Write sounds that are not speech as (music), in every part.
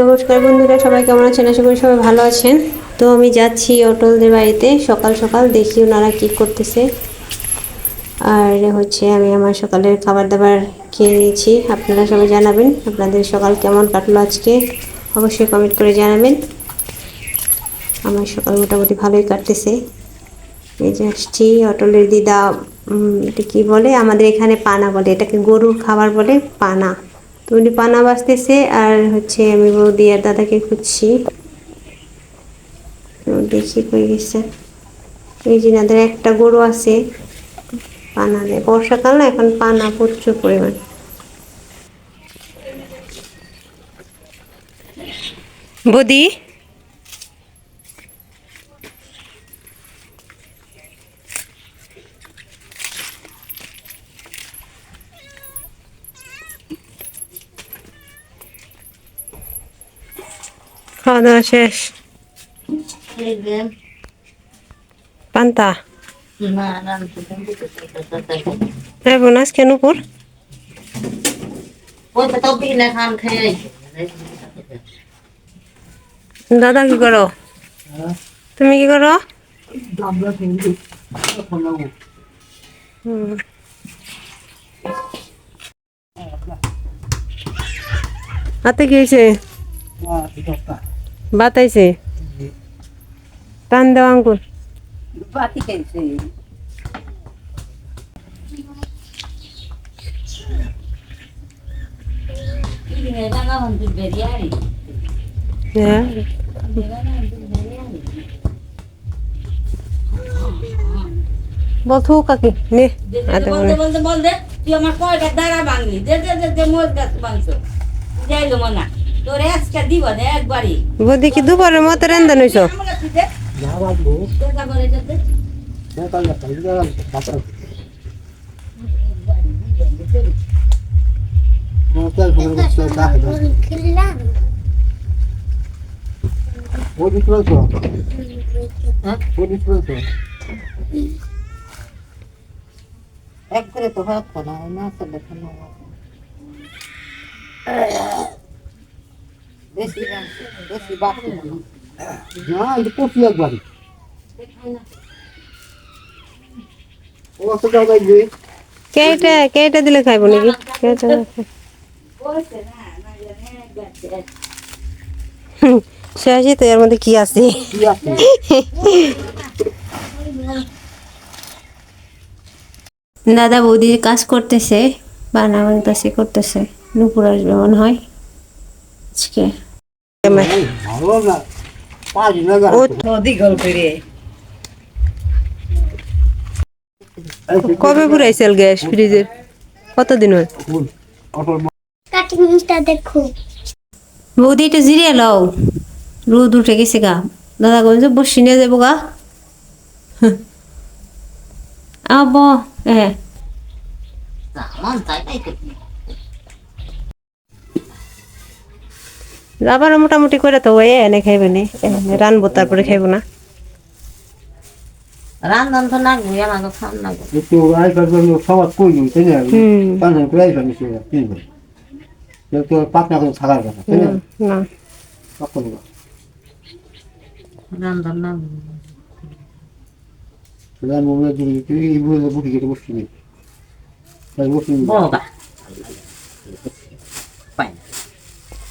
নমস্কার বন্ধুরা, সবাই কেমন আছেন? আশা করি সবাই ভালো আছেন। তো আমি যাচ্ছি অটলদের বাড়িতে। সকাল সকাল দেখি ওনারা কী করতেছে। আর হচ্ছে আমি আমার সকালের খাবার দাবার খেয়ে নিয়েছি। আপনারা সবাই জানাবেন আপনাদের সকাল কেমন কাটলো আজকে। অবশ্যই কমেন্ট করে জানাবেন। আমার সকাল মোটামুটি ভালোই কাটতেছে। এই যে আসছি, অটলের দিদা এটা কী বলে? আমাদের এখানে পানা বলে, এটাকে গরুর খাবার বলে পানা। তো উনি পানা বাঁচতেছে আর হচ্ছে আমি বৌদি আর দাদাকে খুঁজছি। দেখি কই গেছে। এই যে নাদের একটা গরু আছে, পানা দেয়। বর্ষাকাল না, এখন পানা প্রচুর পরিমাণ। বদি? খাওয়া দাওয়া শেষ পান্তা হ্যাঁ বোনাস কেন না দাদা কি করো তুমি কি করো হুম। হাতে কি হয়েছে বাতাইছে? টান দেওয়া আঙ্কুর হ্যাঁ। বলতো কাকি, নে করে বলতে বলতে বলতে তুই আমার কয়টা দাঁড়া ভাঙলি? দে দে দে দে মোর গাছ মাংস যাইলো মনা বদি কি দুপুরের মতো রেন্দা নইছ আমার কাছে দে দে তারপরে এটা দে এক করে তো হাত না না তো দেখানো কেটা কেটা দিলে খাইব নাকি? কেটা তো এর মধ্যে কি আছে? দাদা বৌদি কাজ করতেছে বানা বানতাছে করতেছে। নুপুর আসবে মনে হয়। আজকে। কবে পুরাইছিল গ্যাস ফ্রিজের কতদিন হয় বৌদি এটা জিরিয়ে লও। রোদ উঠে গেছে গা। দাদা কইছে বসি নিয়ে যাব গা। আব হ্যাঁ তাই তাই আবার মোটামুটি করে তো ওই এনে খাইবে নি। রানবো তারপরে খাইবো না। রান্ধন তো নাগবো আমাকে খান নাগবো পাকনা করে থাকার কথা তাই না? না। তখন রান্ধন নাগবো রান্না এই বলে বুটি কেটে বসছি নি। তাই বসছি বগা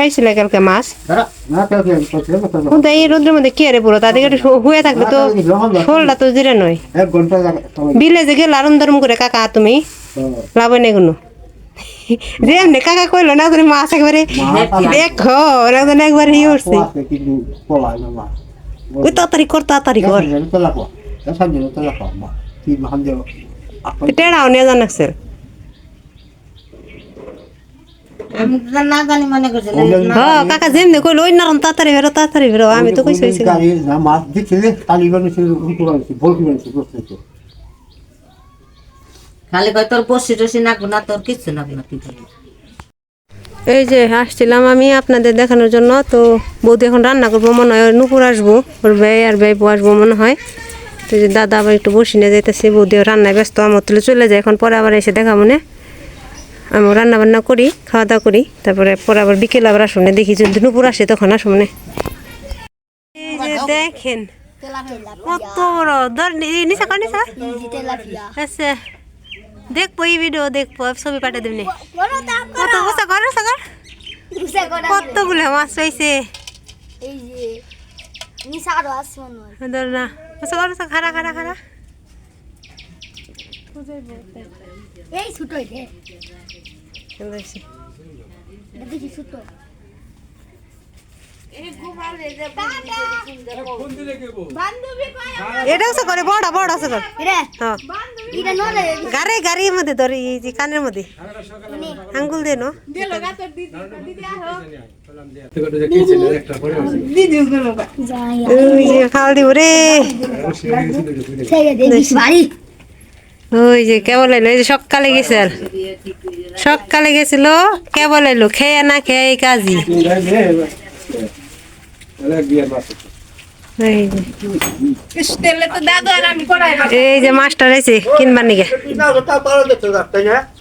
খাইছিলে কালকে মাছ না না। এই রোদ্রের মধ্যে কি আরে পুরো তাদের একটু শো- থাকলে তো শোলটা তো জিরে নয় বিলে যে গেল আরম দরম করে কাকা তুমি লাভ নেই কোনো যে এমনি কাকা কইলো না তুমি মাছ একবারে দেখো একজন একবারে ইয়ে না মা ওই তাড়াতাড়ি কর তাড়াতাড়ি কর টেড়াও নিয়ে জানাকছে আমি তো না জানি মনে করছি হ্যাঁ কাকা যেমনি কইলো ওই নারম তাড়াতাড়ি বেরো তাড়াতাড়ি বেরো আমি তো কইছি হইছে না মাছ দিছিলে তালিবান ছিল উঠে গেছে বলকি গেছে খালি কয় তোর বসি টসি নাগবো না তোর কিচ্ছু নাগবো না তুই এই যে আসছিলাম আমি আপনাদের দেখানোর জন্য তো বৌদি এখন রান্না করব মনে হয় নুপুর আসব ওর ব্যয় আর ব্যয় আসব মনে হয়। তো যে দাদা আবার একটু বসি নিয়ে যাইতেছে বৌদিও রান্নায় ব্যস্ত আমার তুলে চলে যায় এখন পরে আবার এসে দেখা মনে আমি রান্না বান্না করি খাওয়া দাওয়া করি, তারপরে পরে আবার বিকেল আবার আসুনে। দেখি যদি দুপুর আসে তখন আসুনে এই যে দেখেন, কত বড়। ধর নি- নিচা কর, নিচা আচ্ছা দেখব এই ভিডিও দেখব ছবি পাঠিয়ে দেবনি কত উঁচা কর কতগুলো মাছ নিশা মনে হয় উঁচা খারা খারা খারা সুন্দর হয়েছে। এটা দেখি ছোট বান্ধবী কয় এটা উঁচা করে বড় বড় উঁচা কর। হ্যাঁ। এটা গাড়ি গাড়ির মধ্যে ধর এই যে কানের মধ্যে। আঙ্গুল দিয়ে নো। যাই ওই যে ফাল দিব রে। ওই যে কেবল এলো এই যে সকালে গেছে আর সকালে গেছিল কেবল এলো খেয়ে না খেয়ে এই কাজই এই যে মাস্টার আছে কিনবার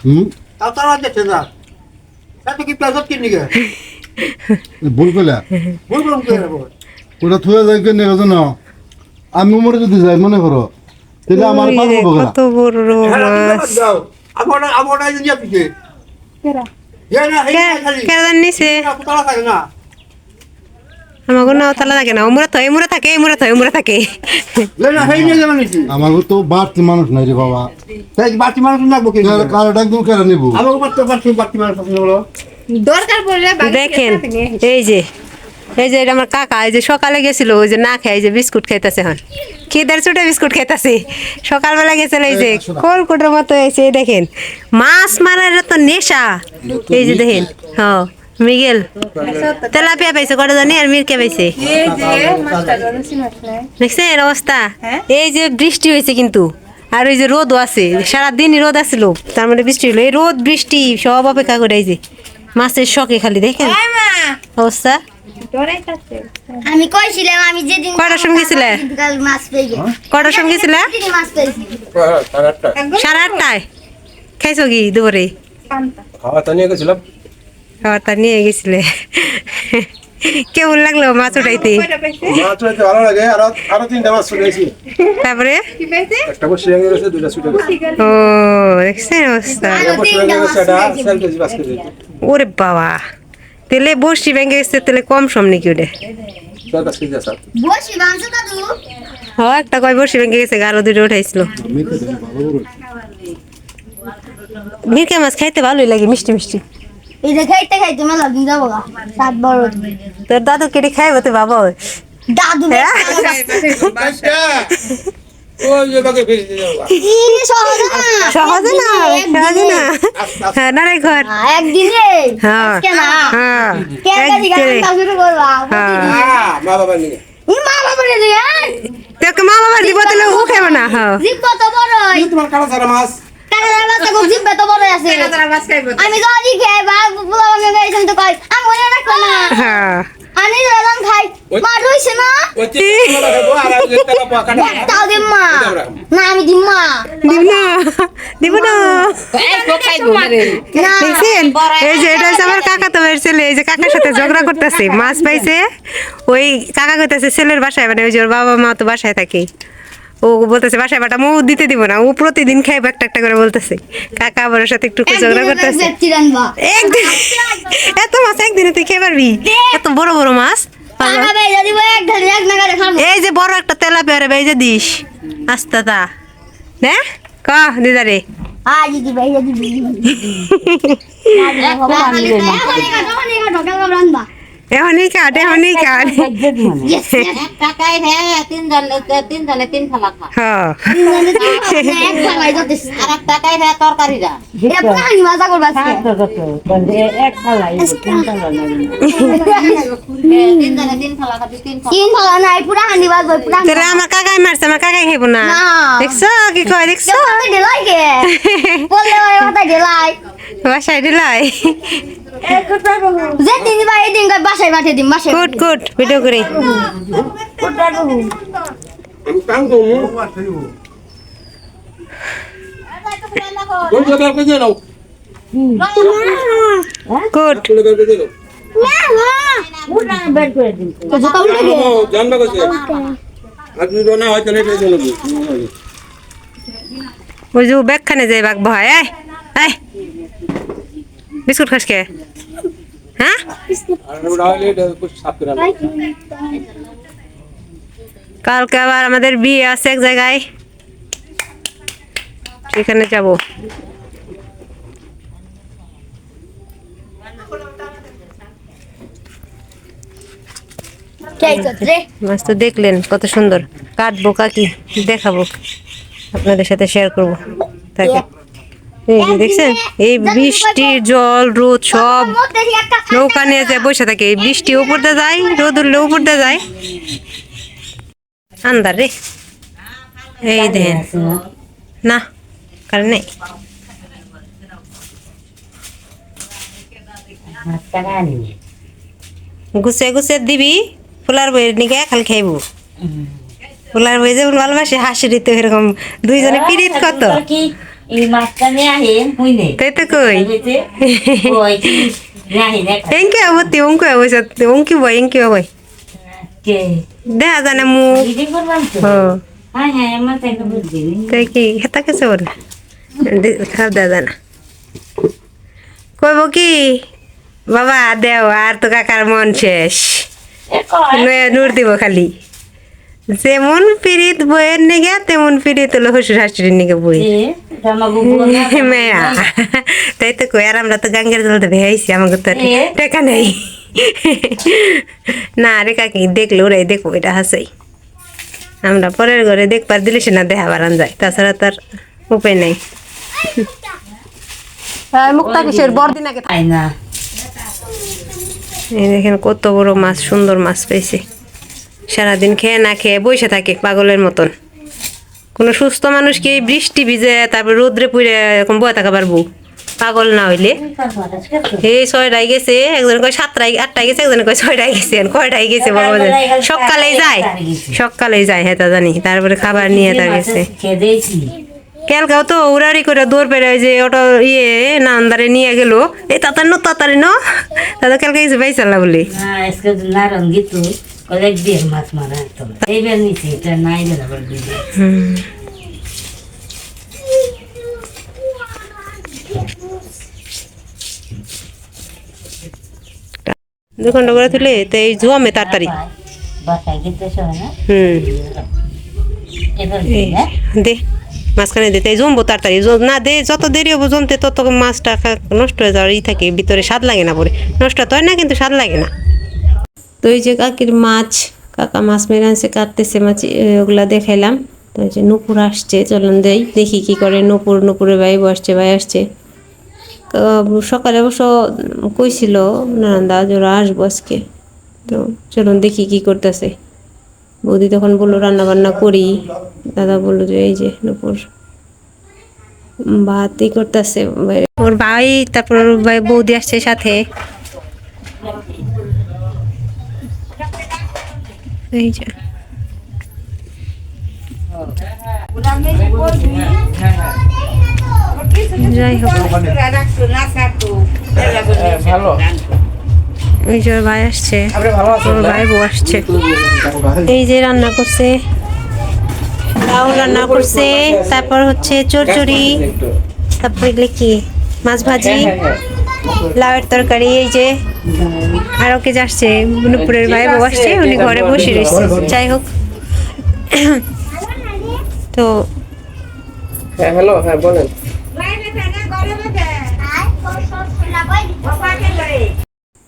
হুম? (laughs) ভুল থুয়ে যাই কেন আমি মরে যদি যাই মনে করো? তাহলে আমার পারব কত বড় মাছ কেদার নিছে? আমাকে নাও তালা থাকে না। ওমরা তো থাকে থাকে। বাড়তি মানুষ নাই রে বাবা। বাতি মানুষ লাগবো কি কারোটা একদম কেড়ে নেব। আমাকে বাচ্চা বাচ্চা বাতি মানুষ হলো দেখেন এই যে এই যে এটা আমার কাকা, এই যে সকালে গেছিল, ওই যে না খায় এই যে বিস্কুট খাইতেছে এখন। খিদের ছুটে বিস্কুট খাইতেছে। সকালবেলা গেছিল এই যে কলকুটের মতো এসে দেখেন, মাছ মারার তো নেশা। এই যে দেখেন হ্যাঁ মিগেল। তেলাপিয়া পাইছে, কটা জানি, আর মিরকে পাইছে। দেখছে এর অবস্থা? এই যে বৃষ্টি হয়েছে কিন্তু, আর ওই যে রোদও আছে, সারাদিনই রোদ আছিল। তার মানে বৃষ্টি হলো এই রোদ, বৃষ্টি, সব অপেক্ষা করে এই যে। মাছের শখে খালি দেখেন। অবস্থা? আমি কইছিলাম আমি যেদিন কয়টার সঙ্গে গেছিলে? কাল মাছ পেয়ে কটার সময় গেছিলে সেদিনই সাড়ে আটটায়? খাইছো কি দুপুরে? খাওয়া তো নিয়ে গেছিলাম। খাওয়া তা নিয়ে গেছিলে। কেমন লাগল মাছ উঠাইতে? মাছ হইতে ভালো লাগে আরও আরও তিনটা মাছ গেছি তারপরে? একটা বসে ভেঙে গেছে দুইটা ছুটে গেছে। ও দেখছেন অবস্থা। ভেঙে ওরে বাবা। তেলে বসি ব্যাংকে গেছে তেলে কম সম নাকি ওটা? হ একটা কয় বসি ব্যাংকে গেছে আরও দুটো উঠাইছিল। মিরকে মাছ খাইতে ভালোই লাগে মিষ্টি মিষ্টি। এই যে খাইতে খাইতে মেলা দিন যাব গা সাত বড় তোর দাদু কেটে খাইবো তো বাবা দাদু হ্যাঁ? সহজ না। সহজে না হ্যাঁ না। রে ঘর। হ্যাঁ, একদিনে। হ্যাঁ। হ্যাঁ হ্যাঁ। হ্যাঁ মা বাবা নিয়ে। মা বাবা রে তোকে মা বাবা দিব তাহলে ও খাইবো না। হ্যাঁ। তো তোমার সারা মাছ। আমি খাই বা আমি তো কই? আমি মনে না। হ্যাঁ। আমি রলাম খাই। মা রইছে না? ওই চিকেন খাব আর আর যেটা পাওয়া কাটা তাও দিম মা। না আমি দিম মা। দিব না দিব না। না। দেখছেন? এই যে এটা হচ্ছে আমার কাকা তো বের ছেলে এই যে কাকার সাথে ঝগড়া করতেছে। মাছ পাইছে ওই কাকা কইতেছে ছেলের বাসায় মানে ওই যে ওর বাবা মা তো বাসায় থাকে। ও বলতেছে বাসায় বাটা মৌ দিতে দিব না ও প্রতিদিন খাইবো একটা একটা করে বলতেছে। কাকা আবার সাথে একটু ঝগড়া করতেছে। একদিন এত মাছ একদিনে তুই খেয়ে পারবি? এত বড় বড় মাছ? এই যে বড় একটা তেলা পেয়ারে বেজে দিস। আস্তা তা। না ক দিদারে আজ দি বেজা দিবি। (laughs) রান্না। এখনই কাট এখনই কাট টাকায় হ্যাঁ তিন জন তিন জনে তিন থালা খা হ্যাঁ এক আর এক হ্যাঁ মজা করবা আজকে। তিন জনে তিন থালা খাবি তিন থালা (laughs) তিন খাওয়া নাই পুরা হান্ডি বাজবো পুরা তোরা আমার কাকাই মারছে আমার কাকাই খাইব না। দেখছ কি কয় দেখছ? (laughs) বললে ওই মাথা ঢেলাই। বাসায় দিলাই? যে তিন বার এই দিন কই বাসায় পাঠিয়ে দিম বাসায় কুট কুট ভিডিও করে। দিন জানবা কইছে না হয় তাহলে ওই যে ব্যাগখানে যাই বাঘ ভয় বিস্কুট খাস কে? হ্যাঁ। কালকে আবার আমাদের বিয়ে আছে এক জায়গায়। সেখানে যাব। মাছ তো দেখলেন কত সুন্দর। কাটবো কাকি দেখাবো। আপনাদের সাথে শেয়ার করব। তাকে। এই যে দেখছেন? এই বৃষ্টির জল রোদ সব নৌকা নিয়ে যায় বসে থাকে এই বৃষ্টি উপর দিয়ে যায় রোদ উঠলে উপর দিয়ে যায়। আন্দার রে। এই দেন। না কারণ নেই। গুছে গুছে দিবি ফুলার বইয়ের নিকে খালি খাইবো। ফুলার বই যেমন ভালোবাসে হাসি দিতে এরকম দুইজনে পিরিত কত? কি? এই মাছটা নিয়ে আহে হুইনে তাই তো কই? ওই আহে দেখ এঙ্কি অঙ্কু অবশ্য অঙ্কি বই এঙ্কি বই কে? দেখা জানে মুখ দিদি করবাম তো? হ্যাঁ হ্যাঁ আমার তাই তো বুঝলি তাই কি হেতা বলে? খারাপ দেখা যায় না কইব কি বাবা দেও আর তো কাকার মন শেষ। নূর দিব খালি। যেমন পিরিত বইয়ের নিগে তেমন পিরিত হলো শ্বশুর শাশুড়ির নিগে বই। (laughs) মেয়া। তাই তো কই আর আমরা তো গাঙ্গের জল দেবে আইসি আমাকে তো টাকা নেই। না রে কাকি দেখলে ওরাই দেখব এটা হাসাই। আমরা পরের ঘরে দেখবার দিলে সে না দেখা বারান যায় তাছাড়া তার উপায় নাই। মুক্তা কিসের? বড়দিন আগে না। এই দেখেন কত বড় মাছ সুন্দর মাছ পেয়েছে সারাদিন খেয়ে না খেয়ে বসে থাকে পাগলের মতন। কোনো সুস্থ মানুষ কি বৃষ্টি ভিজে তারপর রোদ্রে পুড়ে এরকম বয়ে থাকা পারব? পাগল না হইলে। এই ছয়টায় গেছে, একজন কয় সাতটায়, আটটায় গেছে, একজন কয় ছয়টায় গেছে কয়টায় গেছে বাবা সকালেই যায় সকালেই যায় হ্যাঁ তা জানি। তারপরে খাবার নিয়ে তা গেছে। ক্যালকাও তো উড়াড়ি করে দৌড় পেরে যে অটো ইয়ে নান্দারে নিয়ে গেল। এই তাতার ন, তাতারি ন। দাদা ক্যালকা পাইছাল্লা বলি। না গীতু কয়েক দিয়ে মাছ মারা একদম এইবার নিচে এটা নাই দিবে দু ঘণ্টা করে তুলে তো এই জমে তাড়াতাড়ি। দে মাঝখানে দে তাই জমবো তাড়াতাড়ি। না দে যত দেরি হব জমতে তত মাছটা নষ্ট হয়ে যাওয়ার ই থাকে ভিতরে স্বাদ লাগে না পরে। নষ্ট তো হয় না কিন্তু স্বাদ লাগে না। তো এই যে কাকির মাছ, কাকা মাছ মেরে আনছে, কাটতেছে মাছ ওগুলা দেখাইলাম। তো যে নুপুর আসছে, চলুন দেই, দেখি কি করে নুপুর, নুপুরের ভাই বসছে, ভাই আসছে। সকালে অবশ্য কইছিল নানান্দা যে ওরা আসব আজকে। তো চলুন দেখি কি করতেছে। বৌদি তখন বলল রান্না বান্না করি। দাদা বলল যে, এই যে নুপুর, ভাতই করতেছে। ওর ভাই, তারপর বৌদি আসছে সাথে। এই যে। যাই হোক। এই যে ভাই আসছে। ভাই বউ আসছে। এই যে রান্না করছে। লাউ রান্না করছে। তারপর হচ্ছে চরচড়ি তারপর এগুলো কি? মাছ ভাজি। লাউয়ের তরকারি। এই যে। আরও ওকে আসছে মনুপুরের ভাই বউ আসছে উনি ঘরে বসে রয়েছে। যাই হোক। তো হ্যাঁ হ্যালো হ্যাঁ বলেন।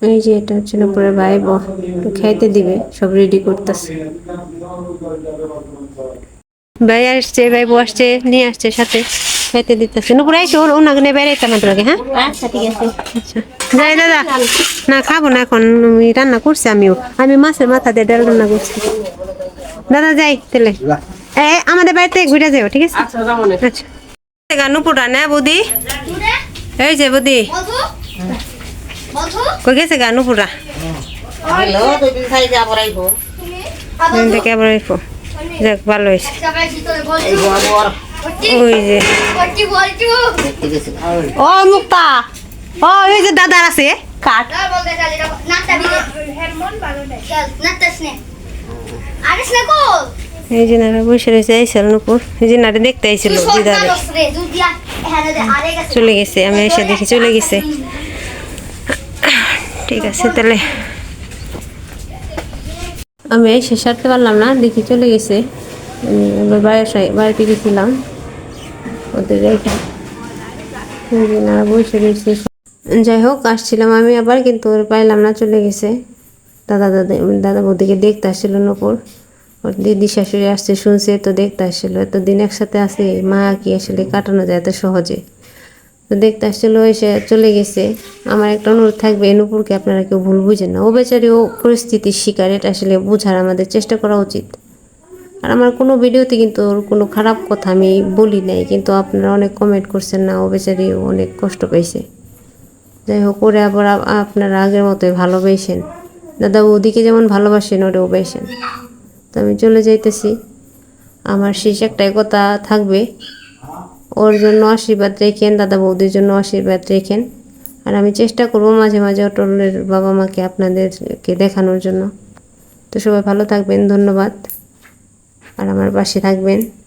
এই যে এটা হচ্ছে নুপুরের ভাই বউ একটু খাইতে দিবে সব রেডি করতেছে। ভাই আসছে ভাই বউ আসছে নিয়ে আসছে সাথে। খাইতে দিতেছে। নুপুর আইসো ওর ওনাকে নিয়ে বেড়াইতাম আপনাকে হ্যাঁ? আচ্ছা ঠিক আছে। আচ্ছা। যাই দাদা না খাব না এখন আমি রান্না করছি আমিও। আমি মাছের মাথা দিয়ে ডাল রান্না করছি। দাদা যাই তাহলে। এ আমাদের বাড়িতে ঘুরে যাব ঠিক আছে? আচ্ছা গানু পুরা না বৌদি। এই যে বৌদি। মধু মধু কই গেছে গানু পুরা হ্যালো দুদিন খাই যাব রাইবো দিন থেকে আবার এসো যাক ভালো হয়েছে। ওই যে। ও মুক্তা। ও ওই যে দাদার আছে। এই যে নারা বসে রয়েছে আইসার উপর এই যে দেখতে আইছিল দিদারে। গেছে। চলে গেছে আমি এসে দেখি চলে গেছে। ঠিক আছে তাহলে। আমি এসে সারতে পারলাম না দেখি চলে গেছে। আমি এবার বাসায় বাড়িতে গেছিলাম ওদের রেখে নারা বসে রয়েছে যাই হোক আসছিলাম আমি আবার, কিন্তু ওর পাইলাম না চলে গেছে। দাদা দাদা দাদা বৌদিকে দেখতে আসছিল নপুর। ওর দিদি শাশুড়ি আসছে, শুনছে, তো দেখতে আসছিল। এতদিন একসাথে আসে মা কি আসলে কাটানো যায় এত সহজে? তো দেখতে আসছিল, এসে চলে গেছে। আমার একটা অনুরোধ থাকবে, নুপুরকে আপনারা কেউ ভুল বুঝেন না। ও বেচারি ও পরিস্থিতির শিকার, এটা আসলে বোঝার আমাদের চেষ্টা করা উচিত। আর আমার কোনো ভিডিওতে কিন্তু ওর কোনো খারাপ কথা আমি বলি নাই, কিন্তু আপনারা অনেক কমেন্ট করছেন না ও বেচারি অনেক কষ্ট পাইছে। যাই হোক, ওরে আবার আপনারা আগের মতোই ভালোবেসেন। দাদা ওদিকে যেমন ভালোবাসেন, ওরেও বেসেন। তো আমি চলে যাইতেছি। আমার শেষ একটাই কথা থাকবে। ওর জন্য আশীর্বাদ রেখেন, দাদা বৌদির জন্য আশীর্বাদ রেখেন। আর আমি চেষ্টা করব মাঝে মাঝে অটলের বাবা মাকে আপনাদেরকে দেখানোর জন্য। তো সবাই ভালো থাকবেন, ধন্যবাদ। আর আমার পাশে থাকবেন।